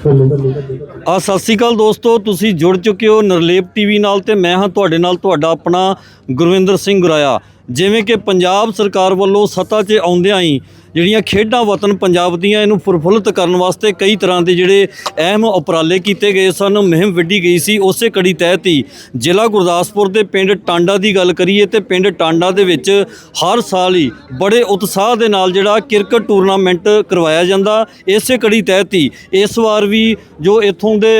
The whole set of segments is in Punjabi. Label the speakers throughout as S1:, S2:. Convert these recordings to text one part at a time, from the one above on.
S1: ਆ ਸਤਿ ਸ੍ਰੀ ਅਕਾਲ ਦੋਸਤੋ, ਤੁਸੀਂ ਜੁੜ ਚੁੱਕੇ ਹੋ ਨਰਲੇਪ ਟੀਵੀ ਨਾਲ ਤੇ ਮੈਂ ਹਾਂ ਤੁਹਾਡੇ ਨਾਲ ਤੁਹਾਡਾ ਆਪਣਾ ਗੁਰਵਿੰਦਰ ਸਿੰਘ ਗੁਰਾਇਆ। ਜਿਵੇਂ ਕਿ ਪੰਜਾਬ ਸਰਕਾਰ ਵੱਲੋਂ ਸੱਤਾ 'ਚ ਆਉਂਦਿਆਂ ਹੀ ਜਿਹੜੀਆਂ ਖੇਡਾਂ ਵਤਨ ਪੰਜਾਬ ਦੀਆਂ ਇਹਨੂੰ ਪ੍ਰਫੁੱਲਤ ਕਰਨ ਵਾਸਤੇ ਕਈ ਤਰ੍ਹਾਂ ਦੇ ਜਿਹੜੇ ਅਹਿਮ ਉਪਰਾਲੇ ਕੀਤੇ ਗਏ ਸਨ, ਮੁਹਿੰਮ ਵਿੱਢੀ ਗਈ ਸੀ। ਉਸੇ ਕੜੀ ਤਹਿਤ ਹੀ ਜ਼ਿਲ੍ਹਾ ਗੁਰਦਾਸਪੁਰ ਦੇ ਪਿੰਡ ਟਾਂਡਾ ਦੀ ਗੱਲ ਕਰੀਏ ਤੇ ਪਿੰਡ ਟਾਂਡਾ ਦੇ ਵਿੱਚ ਹਰ ਸਾਲ ਹੀ ਬੜੇ ਉਤਸ਼ਾਹ ਦੇ ਨਾਲ ਜਿਹੜਾ ਕ੍ਰਿਕਟ ਟੂਰਨਾਮੈਂਟ ਕਰਵਾਇਆ ਜਾਂਦਾ। ਇਸੇ ਕੜੀ ਤਹਿਤ ਹੀ ਇਸ ਵਾਰ ਵੀ ਜੋ ਇੱਥੋਂ ਦੇ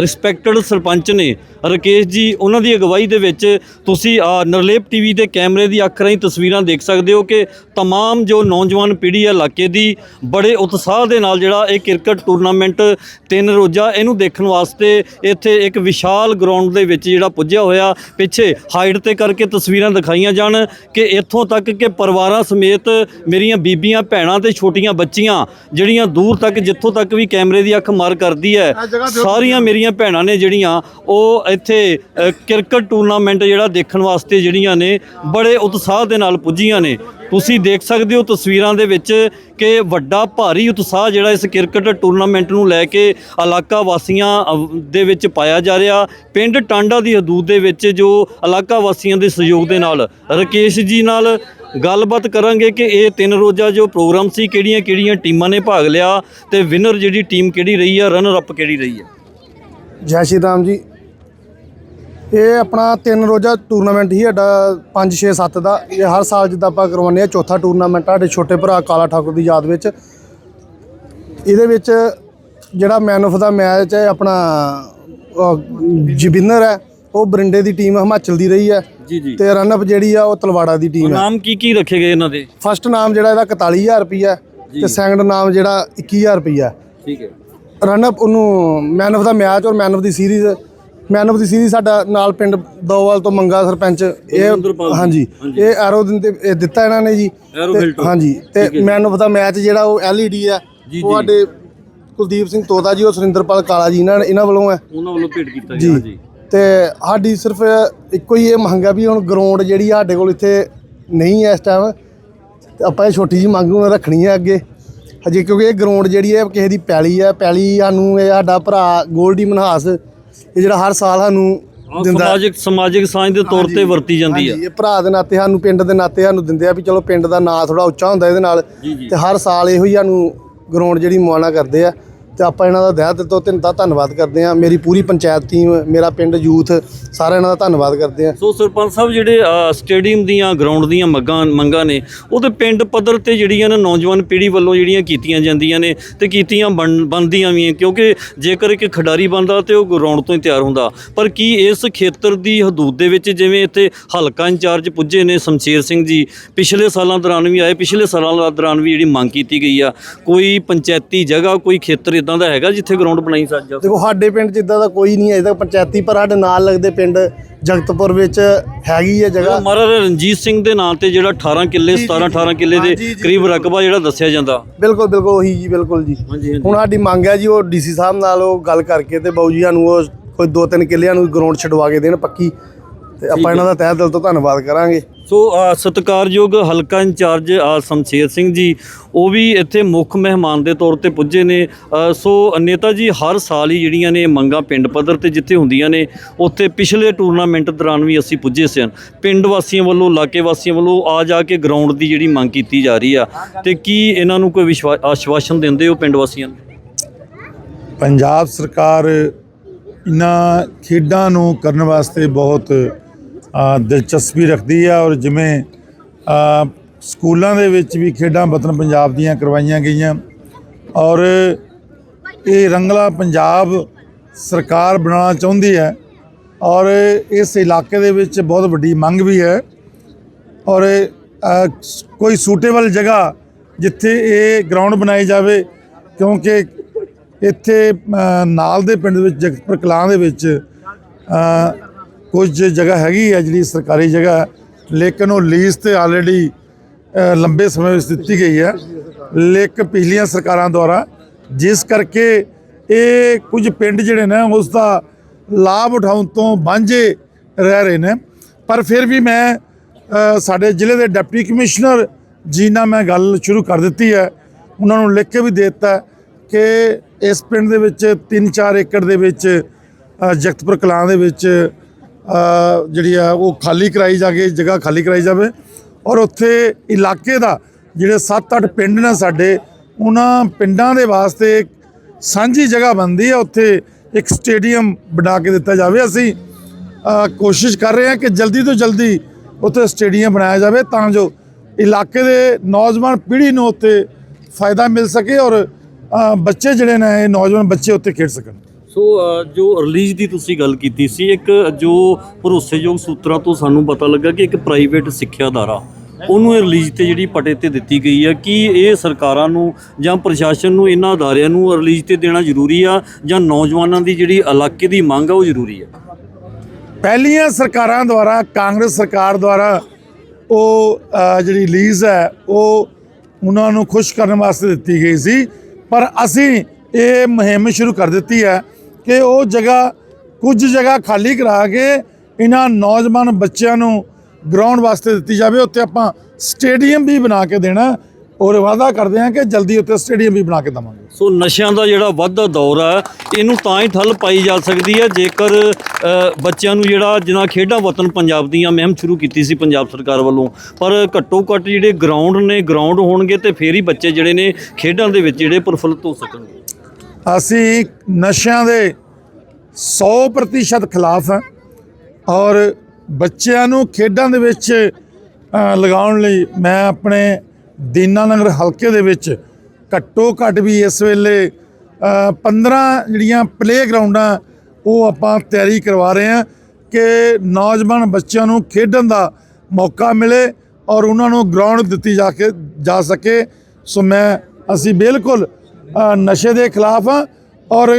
S1: ਰਿਸਪੈਕਟਡ ਸਰਪੰਚ ਨੇ ਰਕੇਸ਼ ਜੀ ਉਹਨਾਂ ਦੀ ਅਗਵਾਈ ਦੇ ਵਿੱਚ ਤੁਸੀਂ ਅ, ਨਰਲੇਪ ਟੀਵੀ ਦੇ ਕੈਮਰੇ ਦੀ ਅੱਖ ਰਾਹੀਂ ਤਸਵੀਰਾਂ ਦੇਖ ਸਕਦੇ ਹੋ ਕਿ तमाम ਜੋ ਨੌਜਵਾਨ ਪੀੜ੍ਹੀ ਹੈ ਇਲਾਕੇ ਦੀ ਬੜੇ ਉਤਸ਼ਾਹ ਦੇ ਨਾਲ ਜਿਹੜਾ ਇਹ ਕ੍ਰਿਕਟ ਟੂਰਨਾਮੈਂਟ ਤਿੰਨ ਰੋਜ਼ਾ ਇਹਨੂੰ ਦੇਖਣ ਵਾਸਤੇ ਇੱਥੇ ਇੱਕ ਵਿਸ਼ਾਲ ਗਰਾਊਂਡ ਦੇ ਵਿੱਚ ਜਿਹੜਾ ਪੁੱਜਿਆ ਹੋਇਆ ਪਿੱਛੇ ਹਾਈਟ ਤੇ ਕਰਕੇ ਤਸਵੀਰਾਂ ਦਿਖਾਈਆਂ ਜਾਣ ਕਿ ਇੱਥੋਂ ਤੱਕ ਕਿ ਪਰਿਵਾਰਾਂ ਸਮੇਤ ਮੇਰੀਆਂ ਬੀਬੀਆਂ ਭੈਣਾਂ ਤੇ ਛੋਟੀਆਂ ਬੱਚੀਆਂ ਜਿਹੜੀਆਂ ਦੂਰ ਤੱਕ ਜਿੱਥੋਂ ਤੱਕ ਵੀ ਕੈਮਰੇ ਦੀ ਅੱਖ ਮਾਰ ਕਰਦੀ ਹੈ ਸਾਰੀਆਂ ਮੇਰੀਆਂ ਭੈਣਾਂ ਨੇ ਜਿਹੜੀਆਂ ਉਹ ਇੱਥੇ ਅ, ਕ੍ਰਿਕਟ ਟੂਰਨਾਮੈਂਟ ਜਿਹੜਾ ਦੇਖਣ ਵਾਸਤੇ ਜਿਹੜੀਆਂ ਨੇ ਬੜੇ ਉਤਸ਼ਾਹ ਦੇ ਨਾਲ ਪੁੱਜੀਆਂ ਨੇ। ਤੁਸੀਂ ਦੇਖ ਸਕਦੇ ਹੋ ਤਸਵੀਰਾਂ ਦੇ ਵਿੱਚ ਕਿ ਵੱਡਾ ਭਾਰੀ ਉਤਸ਼ਾਹ ਜਿਹੜਾ ਇਸ ਕ੍ਰਿਕਟ ਟੂਰਨਾਮੈਂਟ ਨੂੰ ਲੈ ਕੇ ਇਲਾਕਾ ਵਾਸੀਆਂ ਦੇ ਵਿੱਚ ਪਾਇਆ ਜਾ ਰਿਹਾ। ਪਿੰਡ ਟਾਂਡਾ ਦੀ ਹਦੂਦ ਦੇ ਵਿੱਚ ਜੋ ਇਲਾਕਾ ਵਾਸੀਆਂ ਦੇ ਸਹਿਯੋਗ ਦੇ ਨਾਲ ਰਕੇਸ਼ ਜੀ ਨਾਲ ਗੱਲਬਾਤ ਕਰਾਂਗੇ ਕਿ ਇਹ ਤਿੰਨ ਰੋਜ਼ਾ ਜੋ ਪ੍ਰੋਗਰਾਮ ਸੀ ਕਿਹੜੀਆਂ ਕਿਹੜੀਆਂ ਟੀਮਾਂ ਨੇ ਭਾਗ ਲਿਆ ਤੇ ਵਿਨਰ ਜਿਹੜੀ ਟੀਮ ਕਿਹੜੀ ਰਹੀ ਆ ਰਨਰ ਅਪ ਕਿਹੜੀ ਰਹੀ ਹੈ
S2: ਜੈ ਸ਼੍ਰੀ ਰਾਮ ਜੀ। ਇਹ ਆਪਣਾ ਤਿੰਨ ਰੋਜ਼ਾ ਟੂਰਨਾਮੈਂਟ ਹੀ ਸਾਡਾ 5 6 7 ਦਾ। ਇਹ ਹਰ ਸਾਲ ਜਿੱਦਾਂ ਆਪਾਂ ਕਰਵਾਉਂਦੇ ਆ ਚੌਥਾ ਟੂਰਨਾਮੈਂਟ ਸਾਡੇ ਛੋਟੇ ਭਰਾ ਕਾਲਾ ਠਾਕੁਰ ਦੀ ਯਾਦ ਵਿੱਚ। ਇਹਦੇ ਵਿੱਚ ਜਿਹੜਾ ਮੈਨ ਆਫ ਦਾ ਮੈਚ ਹੈ ਆਪਣਾ ਜਬਿੰਦਰ ਹੈ ਉਹ ਬਰਿੰਡੇ ਦੀ ਟੀਮ ਹਿਮਾਚਲ ਦੀ ਰਹੀ ਹੈ
S1: ਜੀ ਜੀ।
S2: ਤੇ ਰਨ ਅਪ ਜਿਹੜੀ ਆ ਉਹ ਤਲਵਾੜਾ ਦੀ ਟੀਮ ਹੈ।
S1: ਨਾਮ ਕੀ ਕੀ ਰੱਖੇ ਗਏ ਇਹਨਾਂ ਦੇ?
S2: ਫਸਟ ਨਾਮ ਜਿਹੜਾ ਇਹਦਾ 41000 ਰੁਪਈਆ ਤੇ ਸੈਕੰਡ ਨਾਮ ਜਿਹੜਾ 21000 ਰੁਪਈਆ
S1: ਠੀਕ ਹੈ।
S2: ਰਨ ਅਪ ਉਹਨੂੰ ਮੈਨ ਆਫ ਦਾ ਮੈਚ ਔਰ man of the series man of the series ਸਾਡਾ ਨਾਲ ਪਿੰਡ ਦੋਵਾਲ ਤੋਂ ਮੰਗਾ ਸਰਪੰਚ। ਇਹ। ਹਾਂਜੀ। ਇਹ ਐਰੋ ਦਿੰਦੇ ਇਹ ਦਿੱਤਾ ਇਹਨਾਂ ਨੇ ਜੀ। ਹਾਂਜੀ। ਤੇ ਮੈਨ ਆਫ ਦਾ ਮੈਚ ਜਿਹੜਾ ਉਹ ਐਲਈਡੀ ਆ ਉਹ ਸਾਡੇ ਕੁਲਦੀਪ ਸਿੰਘ ਤੋਤਾ ਜੀ ਉਹ ਸੁਰਿੰਦਰਪਾਲ ਕਾਲਾ ਜੀ ਇਹਨਾਂ ਇਹਨਾਂ ਵੱਲੋਂ ਹੈ।
S1: ਉਹਨਾਂ ਵੱਲੋਂ ਭੇਟ ਕੀਤਾ
S2: ਜੀ
S1: ਗਿਆ ਜੀ।
S2: ਤੇ ਸਾਡੀ ਸਿਰਫ ਇੱਕੋ ਹੀ ਇਹ ਮੰਗਾ ਵੀ ਹੁਣ ਗਰਾਊਂਡ ਜਿਹੜੀ ਸਾਡੇ ਕੋਲ ਇੱਥੇ ਨਹੀਂ ਹੈ ਇਸ ਟਾਈਮ ਆਪਾਂ ਇਹ ਛੋਟੀ ਜੀ ਮੰਗ ਹੁਣ ਰੱਖਣੀ ਹੈ ਅੱਗੇ। ਹਜੇ ਕਿਉਂਕਿ ਇਹ ਗਰਾਊਂਡ ਜਿਹੜੀ ਹੈ ਕਿਸੇ ਦੀ ਪੈਲੀ ਹੈ ਪੈਲੀ ਸਾਨੂੰ ਇਹ ਸਾਡਾ ਭਰਾ ਗੋਲਡੀ ਮਨਹਾਸ ਇਹ ਜਿਹੜਾ ਹਰ ਸਾਲ ਸਾਨੂੰ ਦਿੰਦਾ
S1: ਸਮਾਜਿਕ ਸਮਾਜਿਕ ਸਾਂਝ ਦੇ ਤੌਰ ਤੇ ਵਰਤੀ ਜਾਂਦੀ ਹੈ।
S2: ਹਾਂਜੀ, ਇਹ ਭਰਾ ਦੇ ਨਾਤੇ ਸਾਨੂੰ ਪਿੰਡ ਦੇ ਨਾਤੇ ਸਾਨੂੰ ਦਿੰਦੇ ਆ ਵੀ ਚਲੋ ਪਿੰਡ ਦਾ ਨਾਂ ਥੋੜਾ ਉੱਚਾ ਹੁੰਦਾ ਇਹਦੇ ਨਾਲ
S1: ਜੀ, ਜੀ।
S2: ਤੇ ਹਰ ਸਾਲ ਇਹੋ ਹੀ ਸਾਨੂੰ ਗਰਾਊਂਡ ਜਿਹੜੀ ਮੁਆਇਨਾ ਕਰਦੇ ਆ। ਤੇ ਆਪਾਂ ਇਹਨਾਂ ਦਾ ਦਿਲ ਦਿਲ ਤੋਂ ਤਿੰਨ ਦਾ ਧੰਨਵਾਦ ਕਰਦੇ ਆ ਮੇਰੀ ਪੂਰੀ ਪੰਚਾਇਤ ਟੀਮ ਮੇਰਾ ਪਿੰਡ ਯੂਥ ਸਾਰਾ ਇਹਨਾਂ ਦਾ ਧੰਨਵਾਦ ਕਰਦੇ ਆ
S1: ਸੋ ਸਰਪੰਚ ਸਾਹਿਬ, ਜਿਹੜੇ ਸਟੇਡੀਅਮ ਦੀਆਂ ਗਰਾਊਂਡ ਦੀਆਂ ਮੰਗਾਂ ਮੰਗਾਂ ਨੇ ਉਹ ਤੇ ਪਿੰਡ ਪੱਧਰ ਤੇ ਜਿਹੜੀਆਂ ਨੇ ਨੌਜਵਾਨ ਪੀੜ੍ਹੀ ਵੱਲੋਂ ਜਿਹੜੀਆਂ ਕੀਤੀਆਂ ਜਾਂਦੀਆਂ ਨੇ ਤੇ ਕੀਤੀਆਂ ਬਣ- ਬਣਦੀਆਂ ਵੀ ਕਿਉਂਕਿ ਜੇਕਰ ਇੱਕ ਖਿਡਾਰੀ ਬਣਦਾ ਤੇ ਉਹ ਗਰਾਊਂਡ ਤੋਂ ਹੀ ਤਿਆਰ ਹੁੰਦਾ, ਪਰ ਕੀ ਇਸ ਖੇਤਰ ਦੀ ਹਦੂਦ ਦੇ ਵਿੱਚ ਜਿਵੇਂ ਇੱਥੇ ਹਲਕਾ ਇੰਚਾਰਜ ਪੁੱਜੇ ਨੇ, ਸ਼ਮਸ਼ੇਰ ਸਿੰਘ ਜੀ, ਪਿਛਲੇ ਸਾਲਾਂ ਦੌਰਾਨ ਵੀ ਆਏ, ਪਿਛਲੇ ਸਾਲਾਂ ਦੌਰਾਨ ਵੀ ਜਿਹੜੀ ਮੰਗ ਕੀਤੀ ਗਈ ਆ, ਕੋਈ ਪੰਚਾਇਤੀ ਜਗ੍ਹਾ, ਕੋਈ ਖੇਤਰ ਇਦਾਂ ਦਾ ਹੈਗਾ ਜਿੱਥੇ ਗਰਾਊਂਡ ਬਣਾਈ ਸੱਜ
S2: ਦੇਖੋ ਸਾਡੇ ਪਿੰਡ 'ਚ ਇਦਾਂ ਦਾ ਕੋਈ ਨਹੀਂ ਹੈ ਇਹਦਾ ਪੰਚਾਇਤੀ ਪਰ ਸਾਡੇ ਨਾਲ ਲੱਗਦੇ ਪਿੰਡ ਜਗਤਪੁਰ ਵਿੱਚ ਹੈਗੀ ਹੈ ਜਗ੍ਹਾ।
S1: ਮਹਾਰਾਜਾ ਰਣਜੀਤ ਸਿੰਘ ਦੇ ਨਾਂ ਤੇ ਜਿਹੜਾ 18 ਕਿੱਲੇ 17 18 ਕਿੱਲੇ ਦੇ ਕਰੀਬ ਰਕਬਾ ਜਿਹੜਾ ਦੱਸਿਆ ਜਾਂਦਾ।
S2: ਬਿਲਕੁਲ ਬਿਲਕੁਲ ਉਹੀ ਜੀ ਬਿਲਕੁਲ ਜੀ।
S1: ਹਾਂਜੀ
S2: ਹੁਣ ਸਾਡੀ ਮੰਗ ਹੈ ਜੀ ਉਹ ਡੀਸੀ ਸਾਹਿਬ ਨਾਲ ਉਹ ਗੱਲ ਕਰਕੇ ਤੇ ਬਾਊ ਜੀ ਸਾਨੂੰ ਉਹ ਕੋਈ ਦੋ ਤਿੰਨ ਕਿੱਲਿਆਂ ਨੂੰ ਗਰਾਊਂਡ ਛਡਵਾ ਕੇ ਦੇਣ ਪੱਕੀ ਤੇ ਆਪਾਂ ਇਹਨਾਂ ਦਾ ਤਹਿ ਦਿਲ ਤੋਂ ਧੰਨਵਾਦ ਕਰਾਂਗੇ।
S1: ਸੋ ਸਤਿਕਾਰਯੋਗ ਹਲਕਾ ਇੰਚਾਰਜ ਸ਼ਮਸ਼ੇਰ ਸਿੰਘ ਜੀ ਉਹ ਵੀ ਇੱਥੇ ਮੁੱਖ ਮਹਿਮਾਨ ਦੇ ਤੌਰ ਤੇ ਪੁੱਜੇ ਨੇ। ਸੋ ਨੇਤਾ ਜੀ ਹਰ ਸਾਲ ਹੀ ਜਿਹੜੀਆਂ ਨੇ ਮੰਗਾਂ ਪਿੰਡ ਪੱਧਰ ਤੇ ਜਿੱਥੇ ਹੁੰਦੀਆਂ ਨੇ ਉੱਥੇ ਪਿਛਲੇ ਟੂਰਨਾਮੈਂਟ ਦੌਰਾਨ ਵੀ ਅਸੀਂ ਪੁੱਜੇ ਸਨ ਪਿੰਡ ਵਾਸੀਆਂ ਵੱਲੋਂ ਇਲਾਕੇ ਵਾਸੀਆਂ ਵੱਲੋਂ ਆ ਜਾ ਕੇ ਗਰਾਊਂਡ ਦੀ ਜਿਹੜੀ ਮੰਗ ਕੀਤੀ ਜਾ ਰਹੀ ਆ। ਤੇ ਕੀ ਇਹਨਾਂ ਨੂੰ ਕੋਈ ਵਿਸ਼ਵਾ- ਆਸ਼ਵਾਸਨ ਦਿੰਦੇ ਹੋ ਪਿੰਡ ਵਾਸੀਆਂ ਨੂੰ?
S3: ਪੰਜਾਬ ਸਰਕਾਰ ਇਹਨਾਂ ਖੇਡਾਂ ਨੂੰ ਕਰਨ ਵਾਸਤੇ ਬਹੁਤ ਦਿਲਚਸਪੀ ਰੱਖਦੀ ਹੈ ਔਰ ਜਿਵੇਂ ਸਕੂਲਾਂ ਦੇ ਵਿੱਚ ਵੀ ਖੇਡਾਂ ਵਤਨ ਪੰਜਾਬ ਦੀਆਂ ਕਰਵਾਈਆਂ ਗਈਆਂ। ਔਰ ਇਹ ਰੰਗਲਾ ਪੰਜਾਬ ਸਰਕਾਰ ਬਣਾਉਣਾ ਚਾਹੁੰਦੀ ਹੈ ਔਰ ਇਸ ਇਲਾਕੇ ਦੇ ਵਿੱਚ ਬਹੁਤ ਵੱਡੀ ਮੰਗ ਵੀ ਹੈ। ਔਰ ਕੋਈ ਸੂਟੇਬਲ ਜਗ੍ਹਾ ਜਿੱਥੇ ਇਹ ਗਰਾਊਂਡ ਬਣਾਈ ਜਾਵੇ, ਕਿਉਂਕਿ ਇੱਥੇ ਨਾਲ ਦੇ ਪਿੰਡ ਵਿੱਚ ਜਗਤਪੁਰ ਕਲਾਂ ਦੇ ਵਿੱਚ ਕੁਝ ਜਗ੍ਹਾ ਹੈਗੀ ਹੈ ਜਿਹੜੀ ਸਰਕਾਰੀ ਜਗ੍ਹਾ ਲੇਕਿਨ ਉਹ ਲੀਜ਼ ਤੇ ਆਲਰੇਡੀ ਲੰਬੇ ਸਮੇਂ ਵਿੱਚ ਦਿੱਤੀ ਗਈ ਹੈ। ਲੇਕਿਨ ਪਿਛਲੀਆਂ ਸਰਕਾਰਾਂ ਦੁਆਰਾ, ਜਿਸ ਕਰਕੇ ਇਹ ਕੁਝ ਪਿੰਡ ਜਿਹੜੇ ਨੇ ਉਸ ਦਾ ਲਾਭ ਉਠਾਉਣ ਤੋਂ ਵਾਂਝੇ ਰਹਿ ਰਹੇ ਨੇ। ਪਰ ਫਿਰ ਵੀ ਮੈਂ ਸਾਡੇ ਜ਼ਿਲ੍ਹੇ ਦੇ ਡਿਪਟੀ ਕਮਿਸ਼ਨਰ ਜੀ ਨਾਲ ਮੈਂ ਗੱਲ ਸ਼ੁਰੂ ਕਰ ਦਿੱਤੀ ਹੈ। ਉਹਨਾਂ ਨੂੰ ਲਿਖ ਕੇ ਵੀ ਦੇ ਦਿੱਤਾ ਕਿ ਇਸ ਪਿੰਡ ਦੇ ਵਿੱਚ 3-4 ਏਕੜ ਦੇ ਵਿੱਚ ਜਗਤਪੁਰ ਕਲਾਂ ਦੇ ਵਿੱਚ ਜਿਹੜੀ ਆ, ਉਹ ਖਾਲੀ ਕਰਾਈ ਜਾ ਕੇ ਜਗ੍ਹਾ ਖਾਲੀ ਕਰਾਈ ਜਾਵੇ। ਔਰ ਉੱਥੇ ਇਲਾਕੇ ਦਾ ਜਿਹੜੇ 7-8 ਪਿੰਡ ਨੇ ਸਾਡੇ, ਉਹਨਾਂ ਪਿੰਡਾਂ ਦੇ ਵਾਸਤੇ ਸਾਂਝੀ ਜਗ੍ਹਾ ਬਣਦੀ ਹੈ ਉੱਥੇ ਇੱਕ ਸਟੇਡੀਅਮ ਬਣਾ ਕੇ ਦਿੱਤਾ ਜਾਵੇ। ਅਸੀਂ ਕੋਸ਼ਿਸ਼ ਕਰ ਰਹੇ ਹਾਂ ਕਿ ਜਲਦੀ ਤੋਂ ਜਲਦੀ ਉੱਥੇ ਸਟੇਡੀਅਮ ਬਣਾਇਆ ਜਾਵੇ ਤਾਂ ਜੋ ਇਲਾਕੇ ਦੇ ਨੌਜਵਾਨ ਪੀੜ੍ਹੀ ਨੂੰ ਉੱਥੇ ਫਾਇਦਾ ਮਿਲ ਸਕੇ ਔਰ ਬੱਚੇ ਜਿਹੜੇ ਨੇ, ਇਹ ਨੌਜਵਾਨ ਬੱਚੇ ਉੱਥੇ ਖੇਡ ਸਕਣ।
S1: ਸੋ ਜੋ ਰਿਲੀਜ਼ ਦੀ ਤੁਸੀਂ ਗੱਲ ਕੀਤੀ ਸੀ, ਇੱਕ ਜੋ ਭਰੋਸੇਯੋਗ ਸੂਤਰਾਂ ਤੋਂ ਸਾਨੂੰ ਪਤਾ ਲੱਗਾ ਕਿ ਇੱਕ ਪ੍ਰਾਈਵੇਟ ਸਿੱਖਿਆ ਅਦਾਰਾ ਉਹਨੂੰ ਇਹ ਰਿਲੀਜ਼ ਤੇ ਜਿਹੜੀ ਪਟੇ ਤੇ ਦਿੱਤੀ ਗਈ ਹੈ ਕਿ ਇਹ ਸਰਕਾਰਾਂ ਨੂੰ ਜਾਂ ਪ੍ਰਸ਼ਾਸਨ ਨੂੰ ਇਹਨਾਂ ਅਦਾਰਿਆਂ ਨੂੰ ਰਿਲੀਜ਼ ਤੇ ਦੇਣਾ ਜ਼ਰੂਰੀ ਆ, ਜਾਂ ਨੌਜਵਾਨਾਂ ਦੀ ਜਿਹੜੀ ਇਲਾਕੇ ਦੀ ਮੰਗ ਆ, ਉਹ ਜ਼ਰੂਰੀ ਆ?
S3: ਪਹਿਲੀਆਂ ਸਰਕਾਰਾਂ ਦੁਆਰਾ, ਕਾਂਗਰਸ ਸਰਕਾਰ ਦੁਆਰਾ, ਉਹ ਜਿਹੜੀ ਲੀਜ਼ ਹੈ, ਉਹ ਉਹਨਾਂ ਨੂੰ ਖੁਸ਼ ਕਰਨ ਵਾਸਤੇ ਦਿੱਤੀ ਗਈ ਸੀ, ਪਰ ਅਸੀਂ ਇਹ ਮੁਹਿੰਮ ਸ਼ੁਰੂ ਕਰ ਦਿੱਤੀ ਹੈ ਕਿ ਉਹ ਜਗ੍ਹਾ ਕੁਝ ਜਗ੍ਹਾ ਖਾਲੀ ਕਰਾ ਕੇ ਇਹਨਾਂ ਨੌਜਵਾਨ ਬੱਚਿਆਂ ਨੂੰ ਗਰਾਊਂਡ ਵਾਸਤੇ ਦਿੱਤੀ ਜਾਵੇ ਉੱਥੇ ਆਪਾਂ ਸਟੇਡੀਅਮ ਵੀ ਬਣਾ ਕੇ ਦੇਣਾ ਔਰ ਵਾਅਦਾ ਕਰਦੇ ਹਾਂ ਕਿ ਜਲਦੀ ਉੱਥੇ ਸਟੇਡੀਅਮ ਵੀ ਬਣਾ ਕੇ ਦੇਵਾਂਗੇ।
S1: ਸੋ ਨਸ਼ਿਆਂ ਦਾ ਜਿਹੜਾ ਵੱਧਦਾ ਦੌਰ ਹੈ ਇਹਨੂੰ ਤਾਂ ਹੀ ਠੱਲ ਪਾਈ ਜਾ ਸਕਦੀ ਹੈ ਜੇਕਰ ਬੱਚਿਆਂ ਨੂੰ ਜਿਹੜਾ ਜਿਨ੍ਹਾਂ ਖੇਡਾਂ ਵਤਨ ਪੰਜਾਬ ਦੀਆਂ ਮੁਹਿੰਮ ਸ਼ੁਰੂ ਕੀਤੀ ਸੀ ਪੰਜਾਬ ਸਰਕਾਰ ਵੱਲੋਂ ਪਰ ਘੱਟੋ ਘੱਟ ਜਿਹੜੇ ਗਰਾਊਂਡ ਨੇ ਗਰਾਊਂਡ ਹੋਣਗੇ ਤੇ ਫੇਰ ਹੀ ਬੱਚੇ ਜਿਹੜੇ ਨੇ ਖੇਡਾਂ ਦੇ ਵਿੱਚ ਜਿਹੜੇ ਪ੍ਰਫੁੱਲਤ ਹੋ ਸਕਣਗੇ।
S3: ਅਸੀਂ ਨਸ਼ਿਆਂ ਦੇ 100% ਖਿਲਾਫ ਹਾਂ ਔਰ ਬੱਚਿਆਂ ਨੂੰ ਖੇਡਾਂ ਦੇ ਵਿੱਚ ਲਗਾਉਣ ਲਈ ਮੈਂ ਆਪਣੇ ਦੀਨਾਨਗਰ ਹਲਕੇ ਦੇ ਵਿੱਚ ਘੱਟੋ ਘੱਟ ਵੀ ਇਸ ਵੇਲੇ ਅ, 15 ਜਿਹੜੀਆਂ ਪਲੇ ਗਰਾਊਂਡਾਂ ਉਹ ਆਪਾਂ ਤਿਆਰੀ ਕਰਵਾ ਰਹੇ ਹਾਂ ਕਿ ਨੌਜਵਾਨ ਬੱਚਿਆਂ ਨੂੰ ਖੇਡਣ ਦਾ ਮੌਕਾ ਮਿਲੇ ਔਰ ਉਹਨਾਂ ਨੂੰ ਗਰਾਊਂਡ ਦਿੱਤੀ ਜਾ ਕੇ ਜਾ ਸਕੇ। ਸੋ ਮੈਂ ਅਸੀਂ ਬਿਲਕੁਲ ਨਸ਼ੇ ਦੇ ਖਿਲਾਫ ਹਾਂ ਔਰ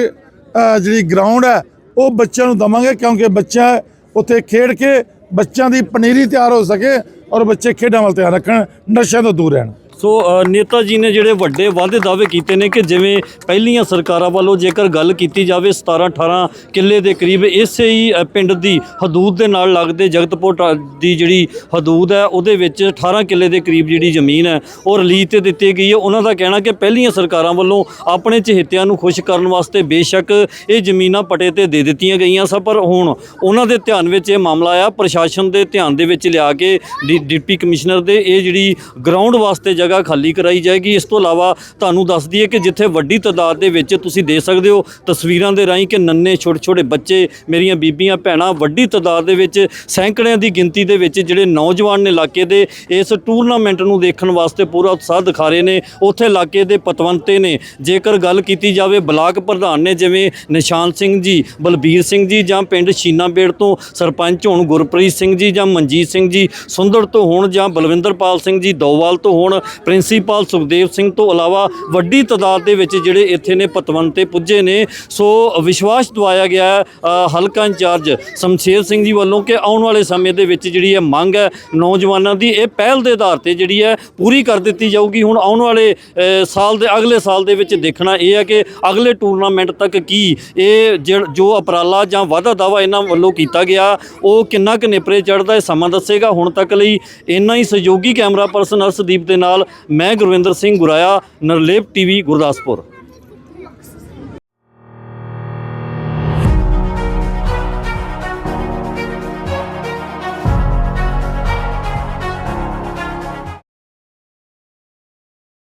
S3: ਜਿਹੜੀ ਗਰਾਊਂਡ ਹੈ, ਉਹ ਬੱਚਿਆਂ ਨੂੰ ਦਵਾਂਗੇ ਕਿਉਂਕਿ ਬੱਚਾ ਉੱਥੇ ਖੇਡ ਕੇ ਬੱਚਿਆਂ ਦੀ ਪਨੀਰੀ ਤਿਆਰ ਹੋ ਸਕੇ ਔਰ ਬੱਚੇ ਖੇਡਾਂ ਵੱਲ ਧਿਆਨ ਰੱਖਣ, ਨਸ਼ਿਆਂ ਤੋਂ ਦੂਰ ਰਹਿਣ।
S1: ਸੋ ਨੇਤਾ ਜੀ ਨੇ ਜਿਹੜੇ ਵੱਡੇ ਵਾਅਦੇ ਦਾਅਵੇ ਕੀਤੇ ਨੇ ਕਿ ਜਿਵੇਂ ਪਹਿਲੀਆਂ ਸਰਕਾਰਾਂ ਵੱਲੋਂ ਜੇਕਰ ਗੱਲ ਕੀਤੀ ਜਾਵੇ 17 18 ਕਿੱਲੇ ਦੇ ਕਰੀਬ, ਇਸੇ ਹੀ ਪਿੰਡ ਦੀ ਹਦੂਦ ਦੇ ਨਾਲ ਲੱਗਦੇ ਜਗਤਪੁਰ ਦੀ ਜਿਹੜੀ ਹਦੂਦ ਹੈ, ਉਹਦੇ ਵਿੱਚ 18 ਕਿੱਲੇ ਦੇ ਕਰੀਬ ਜਿਹੜੀ ਜ਼ਮੀਨ ਹੈ, ਉਹ ਰਿਲੀਜ਼ ਤੇ ਦਿੱਤੀ ਗਈ ਹੈ। ਉਹਨਾਂ ਦਾ ਕਹਿਣਾ ਕਿ ਪਹਿਲੀਆਂ ਸਰਕਾਰਾਂ ਵੱਲੋਂ ਆਪਣੇ ਚਹੇਤਿਆਂ ਨੂੰ ਖੁਸ਼ ਕਰਨ ਵਾਸਤੇ ਬੇਸ਼ੱਕ ਇਹ ਜ਼ਮੀਨਾਂ ਪਟੇ ਤੇ ਦੇ ਦਿੱਤੀਆਂ ਗਈਆਂ ਸਨ, ਪਰ ਹੁਣ ਉਹਨਾਂ ਦੇ ਧਿਆਨ ਵਿੱਚ ਇਹ ਮਾਮਲਾ ਆਇਆ। ਪ੍ਰਸ਼ਾਸਨ ਦੇ ਧਿਆਨ ਦੇ ਵਿੱਚ ਲਿਆ ਕੇ ਡੀ- ਡਿਪਟੀ ਕਮਿਸ਼ਨਰ ਦੇ ਇਹ ਜਿਹੜੀ ਗਰਾਊਂਡ ਵਾਸਤੇ ਜਗ੍ਹਾ ਖਾਲੀ ਕਰਾਈ ਜਾਏਗੀ। ਇਸ ਤੋਂ ਇਲਾਵਾ ਤੁਹਾਨੂੰ ਦੱਸ ਦਈਏ ਕਿ ਜਿੱਥੇ ਵੱਡੀ ਤਾਦਾਦ ਦੇ ਵਿੱਚ ਤੁਸੀਂ ਦੇ ਸਕਦੇ ਹੋ ਤਸਵੀਰਾਂ ਦੇ ਰਾਹੀਂ ਕਿ ਨੰਨੇ ਛੋਟੇ ਛੋਟੇ ਬੱਚੇ, ਮੇਰੀਆਂ ਬੀਬੀਆਂ, ਭੈਣਾਂ, ਵੱਡੀ ਤਾਦਾਦ ਦੇ ਵਿੱਚ ਸੈਂਕੜਿਆਂ ਦੀ ਗਿਣਤੀ ਦੇ ਵਿੱਚ ਜਿਹੜੇ ਨੌਜਵਾਨ ਨੇ ਇਲਾਕੇ ਦੇ, ਇਸ ਟੂਰਨਾਮੈਂਟ ਨੂੰ ਦੇਖਣ ਵਾਸਤੇ ਪੂਰਾ ਉਤਸ਼ਾਹ ਦਿਖਾ ਰਹੇ ਨੇ। ਉੱਥੇ ਇਲਾਕੇ ਦੇ ਪਤਵੰਤੇ ਨੇ, ਜੇਕਰ ਗੱਲ ਕੀਤੀ ਜਾਵੇ ਬਲਾਕ ਪ੍ਰਧਾਨ ਨੇ, ਜਿਵੇਂ ਨਿਸ਼ਾਨ ਸਿੰਘ ਜੀ, ਬਲਬੀਰ ਸਿੰਘ ਜੀ ਜਾਂ ਪਿੰਡ ਸ਼ੀਨਾਬੇੜ ਤੋਂ ਸਰਪੰਚ ਹੋਣ ਗੁਰਪ੍ਰੀਤ ਸਿੰਘ ਜੀ ਜਾਂ ਮਨਜੀਤ ਸਿੰਘ ਜੀ, ਸੁੰਦਰ ਤੋਂ ਹੋਣ ਜਾਂ ਬਲਵਿੰਦਰਪਾਲ ਸਿੰਘ ਜੀ, ਦੋਵਾਲ ਤੋਂ ਹੋਣ ਪ੍ਰਿੰਸੀਪਲ ਸੁਖਦੇਵ ਸਿੰਘ ਤੋਂ ਇਲਾਵਾ ਵੱਡੀ ਤਾਦਾਦ ਦੇ ਵਿੱਚ ਜਿਹੜੇ ਇੱਥੇ ਨੇ ਪਤਵੰਤੇ ਪੁੱਜੇ ਨੇ। ਸੋ ਵਿਸ਼ਵਾਸ ਦਵਾਇਆ ਗਿਆ ਹਲਕਾ ਇੰਚਾਰਜ ਸ਼ਮਸ਼ੇਰ ਸਿੰਘ ਜੀ ਵੱਲੋਂ ਕਿ ਆਉਣ ਵਾਲੇ ਸਮੇਂ ਦੇ ਵਿੱਚ ਜਿਹੜੀ ਇਹ ਮੰਗ ਹੈ, ਨੌਜਵਾਨਾਂ ਦੀ ਇਹ ਪਹਿਲ ਦੇ ਆਧਾਰ ਤੇ ਜਿਹੜੀ ਹੈ ਪੂਰੀ ਕਰ ਦਿੱਤੀ ਜਾਊਗੀ। ਹੁਣ ਆਉਣ ਵਾਲੇ ਸਾਲ ਦੇ, ਅਗਲੇ ਸਾਲ ਦੇ ਵਿੱਚ ਦੇਖਣਾ ਇਹ ਹੈ ਕਿ ਅਗਲੇ ਟੂਰਨਾਮੈਂਟ ਤੱਕ ਕੀ ਇਹ ਜਿਹ- ਜੋ ਅਪਰਾਲਾ ਜਾਂ ਵਾਧਾ ਦਾਵਾ ਇਹਨਾਂ ਵੱਲੋਂ ਕੀਤਾ ਗਿਆ, ਉਹ ਕਿੰਨਾ ਕੁ ਨੇਪਰੇ ਚੜਦਾ ਹੈ ਸਮਾਂ ਦੱਸੇਗਾ। ਹੁਣ ਤੱਕ ਲਈ ਇੰਨਾ ਹੀ ਸਹਿਯੋਗੀ ਕੈਮਰਾ ਪਰਸਨ ਅਰਸ਼ਦੀਪ ਦੇ ਨਾਲ ਮੈਂ ਗੁਰਵਿੰਦਰ ਸਿੰਘ ਗੁਰਾਇਆ ਨਰਲੇਪ ਟੀਵੀ ਗੁਰਦਾਸਪੁਰ।